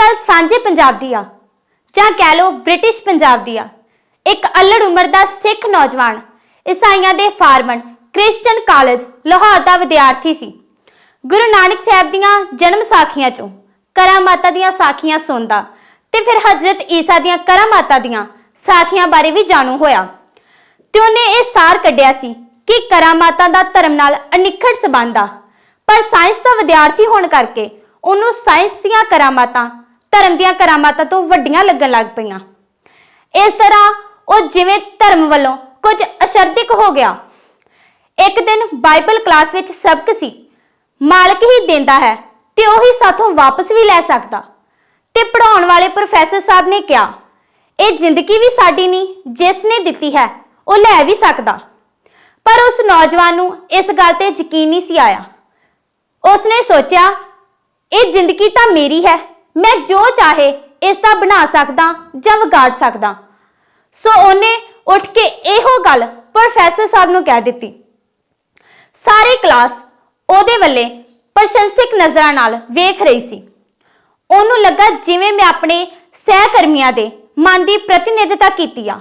ਗੱਲ ਸਾਂਝੇ ਪੰਜਾਬ ਦੀ ਆ, ਜਾਂ ਕਹਿ ਲਓ ਬ੍ਰਿਟਿਸ਼ ਪੰਜਾਬ ਦੀ ਆ। ਇੱਕ ਅਲੜ ਉਮਰ ਦਾ ਸਿੱਖ ਨੌਜਵਾਨ, ਈਸਾਈਆਂ ਦੇ ਫਾਰਮਨ ਕ੍ਰਿਸਚੀਅਨ ਕਾਲਜ, ਲਾਹੌਰ ਦਾ ਵਿਦਿਆਰਥੀ ਸੀ। ਗੁਰੂ ਨਾਨਕ ਸਾਹਿਬ ਦੀਆਂ ਜਨਮ ਸਾਖੀਆਂ ਚੋਂ ਕਰਾਮਾਤਾਂ ਦੀਆਂ ਸਾਖੀਆਂ ਸੁਣਦਾ ਤੇ ਫਿਰ ਹਜ਼ਰਤ ਈਸਾ ਦੀਆਂ ਕਰਾਮਾਤਾਂ ਦੀਆਂ ਸਾਖੀਆਂ ਬਾਰੇ ਵੀ ਜਾਣੂ ਹੋਇਆ। ਤੇ ਉਹਨੇ ਇਹ ਸਾਰ ਕੱਢਿਆ ਸੀ ਕਿ ਕਰਾਮਾਤਾਂ ਦਾ ਧਰਮ ਨਾਲ ਅਨਿੱਖੜ ਸਬੰਧ ਆ। ਪਰ ਸਾਇੰਸ ਦਾ ਵਿਦਿਆਰਥੀ ਹੋਣ ਕਰਕੇ ਉਹਨੂੰ ਸਾਇੰਸ ਦੀਆਂ ਕਰਾਮਾਤਾਂ ਧਰਮ ਦੀਆਂ ਕਰਾਮਾਤਾਂ ਤੋਂ ਵੱਡੀਆਂ ਲੱਗਣ ਲੱਗ ਪਈਆਂ। ਇਸ ਤਰ੍ਹਾਂ ਉਹ ਜਿਵੇਂ ਧਰਮ ਵੱਲੋਂ ਕੁਝ ਅਸ਼ਰਦਿਕ ਹੋ ਗਿਆ। ਇੱਕ ਦਿਨ ਬਾਈਬਲ ਕਲਾਸ ਵਿੱਚ ਸਬਕ ਸੀ। ਮਾਲਕ ਹੀ ਦਿੰਦਾ ਹੈ ਤੇ ਉਹੀ ਸਾਥੋਂ ਵਾਪਸ ਵੀ ਲੈ ਸਕਦਾ। ਤੇ ਪੜਾਉਣ ਵਾਲੇ ਪ੍ਰੋਫੈਸਰ ਸਾਹਿਬ ਨੇ ਕਿਹਾ, ਇਹ ਜ਼ਿੰਦਗੀ ਵੀ ਸਾਡੀ ਨਹੀਂ, ਜਿਸ ਨੇ ਦਿੱਤੀ ਹੈ, ਉਹ ਲੈ ਵੀ ਸਕਦਾ। ਪਰ ਉਸ ਨੌਜਵਾਨ ਨੂੰ ਇਸ ਗੱਲ ਤੇ ਯਕੀਨ ਨਹੀਂ ਸੀ ਆਇਆ। ਉਸਨੇ ਸੋਚਿਆ, ਇਹ ਜ਼ਿੰਦਗੀ ਤਾਂ ਮੇਰੀ ਹੈ ਮੈਂ ਜੋ ਚਾਹੇ ਇਸ ਦਾ ਬਣਾ ਸਕਦਾ ਜਾਂ ਵਿਗਾੜ ਸਕਦਾ। ਸੋ ਉਹਨੇ ਉੱਠ ਕੇ ਇਹੋ ਗੱਲ ਪ੍ਰੋਫੈਸਰ ਸਾਹਿਬ ਨੂੰ ਕਹਿ ਦਿੱਤੀ। ਸਾਰੀ ਕਲਾਸ ਉਹਦੇ ਵੱਲੇ ਪ੍ਰਸ਼ੰਸਕ ਨਜ਼ਰਾਂ ਨਾਲ ਵੇਖ ਰਹੀ ਸੀ। ਉਹਨੂੰ ਲੱਗਾ ਜਿਵੇਂ ਮੈਂ ਆਪਣੇ ਸਹਿਕਰਮੀਆਂ ਦੇ ਮਨ ਦੀ ਪ੍ਰਤੀਨਿਧਤਾ ਕੀਤੀ ਆ।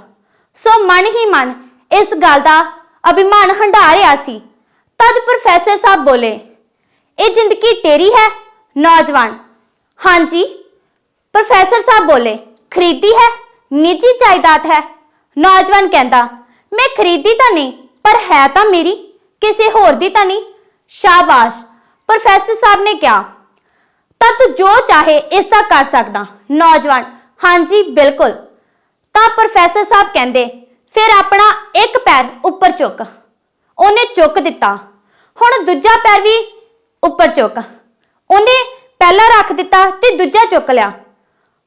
ਸੋ ਮਨ ਹੀ ਮਨ ਇਸ ਗੱਲ ਦਾ ਅਭਿਮਾਨ ਹੰਢਾ ਰਿਹਾ ਸੀ। ਤਦ ਪ੍ਰੋਫੈਸਰ ਸਾਹਿਬ ਬੋਲੇ, ਇਹ ਜ਼ਿੰਦਗੀ ਤੇਰੀ ਹੈ, ਨੌਜਵਾਨ। ਹਾਂਜੀ। ਪ੍ਰੋਫੈਸਰ ਸਾਹਿਬ ਬੋਲੇ, ਖਰੀਦੀ ਹੈ, ਨਿੱਜੀ ਜਾਇਦਾਦ ਹੈ। ਨੌਜਵਾਨ ਕਹਿੰਦਾ, ਮੈਂ ਖਰੀਦੀ ਤਾਂ ਨਹੀਂ, ਪਰ ਹੈ ਤਾਂ ਮੇਰੀ, ਕਿਸੇ ਹੋਰ ਦੀ ਤਾਂ ਨਹੀਂ। ਸ਼ਾਬਾਸ਼। ਪ੍ਰੋਫੈਸਰ ਸਾਹਿਬ ਨੇ ਕਿਹਾ, ਤਾਂ ਤੂੰ ਜੋ ਚਾਹੇ ਇਸ ਦਾ ਕਰ ਸਕਦਾ, ਨੌਜਵਾਨ। ਹਾਂਜੀ, ਬਿਲਕੁਲ। ਤਾਂ ਪ੍ਰੋਫੈਸਰ ਸਾਹਿਬ ਕਹਿੰਦੇ, ਫਿਰ ਆਪਣਾ ਇੱਕ ਪੈਰ ਉੱਪਰ ਚੁੱਕ। ਉਹਨੇ ਚੁੱਕ ਦਿੱਤਾ। ਹੁਣ ਦੂਜਾ ਪੈਰ ਵੀ ਉੱਪਰ ਚੁੱਕ। ਉਹਨੇ ਪਹਿਲਾ ਰੱਖ ਦਿੱਤਾ ਤੇ ਦੂਜਾ ਚੁੱਕ ਲਿਆ।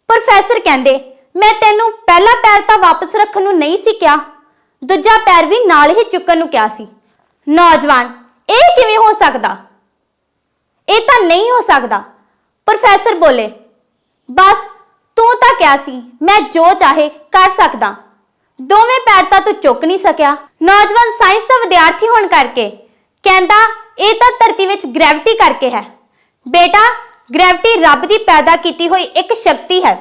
ਪ੍ਰੋਫੈਸਰ ਕਹਿੰਦੇ, ਮੈਂ ਤੈਨੂੰ ਪਹਿਲਾ ਪੈਰ ਤਾਂ ਵਾਪਸ ਰੱਖਣ ਨੂੰ ਨਹੀਂ ਸੀ ਕਿਹਾ, ਦੂਜਾ ਪੈਰ ਵੀ ਨਾਲ ਹੀ ਚੁੱਕਣ ਨੂੰ ਕਿਹਾ ਸੀ। ਨੌਜਵਾਨ, ਇਹ ਕਿਵੇਂ ਹੋ ਸਕਦਾ? ਇਹ ਤਾਂ ਨਹੀਂ ਹੋ ਸਕਦਾ। ਪ੍ਰੋਫੈਸਰ ਬੋਲੇ, ਬਸ ਤੂੰ ਤਾਂ ਕਿਹਾ ਸੀ, ਮੈਂ ਜੋ ਚਾਹੇ ਕਰ ਸਕਦਾ। ਦੋਵੇਂ ਪੈਰ ਤਾਂ ਤੂੰ ਚੁੱਕ ਨਹੀਂ ਸਕਿਆ। ਨੌਜਵਾਨ ਸਾਇੰਸ ਦਾ ਵਿਦਿਆਰਥੀ ਹੋਣ ਕਰਕੇ ਕਹਿੰਦਾ, ਇਹ ਤਾਂ ਧਰਤੀ ਵਿੱਚ ਗ੍ਰੈਵਿਟੀ ਕਰਕੇ ਹੈ। ਬੇਟਾ ਗ੍ਰੈਵਿਟੀ ਰੱਬ ਦੀ ਪੈਦਾ ਕੀਤੀ ਹੋਈ ਇੱਕ ਸ਼ਕਤੀ ਹੈ।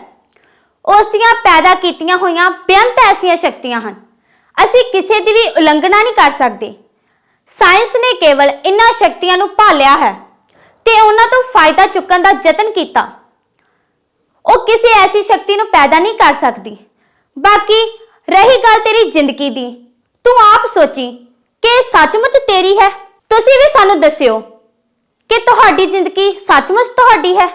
ਉਸ ਦੀਆਂ ਪੈਦਾ ਕੀਤੀਆਂ ਹੋਈਆਂ ਬੇਅੰਤ ਐਸੀਆਂ ਸ਼ਕਤੀਆਂ ਹਨ। ਅਸੀਂ ਕਿਸੇ ਦੀ ਵੀ ਉਲੰਘਣਾ ਨਹੀਂ ਕਰ ਸਕਦੇ। ਸਾਇੰਸ ਨੇ ਕੇਵਲ ਇਨ੍ਹਾਂ ਸ਼ਕਤੀਆਂ ਨੂੰ ਭਾਲਿਆ ਹੈ ਤੇ ਉਹਨਾਂ ਤੋਂ ਫਾਇਦਾ ਚੁੱਕਣ ਦਾ ਯਤਨ ਕੀਤਾ। ਉਹ ਕਿਸੇ ਐਸੀ ਸ਼ਕਤੀ ਨੂੰ ਪੈਦਾ ਨਹੀਂ ਕਰ ਸਕਦੀ। ਬਾਕੀ, ਰਹੀ ਗੱਲ ਤੇਰੀ ਜ਼ਿੰਦਗੀ ਦੀ। ਤੂੰ ਆਪ ਸੋਚੀ ਕਿ ਇਹ ਸੱਚਮੁੱਚ ਤੇਰੀ ਹੈ। ਤੁਸੀਂ ਵੀ ਸਾਨੂੰ ਦੱਸਿਓ। ਕਿ ਤੁਹਾਡੀ ਜ਼ਿੰਦਗੀ ਸੱਚਮੁੱਚ ਤੁਹਾਡੀ ਹੈ?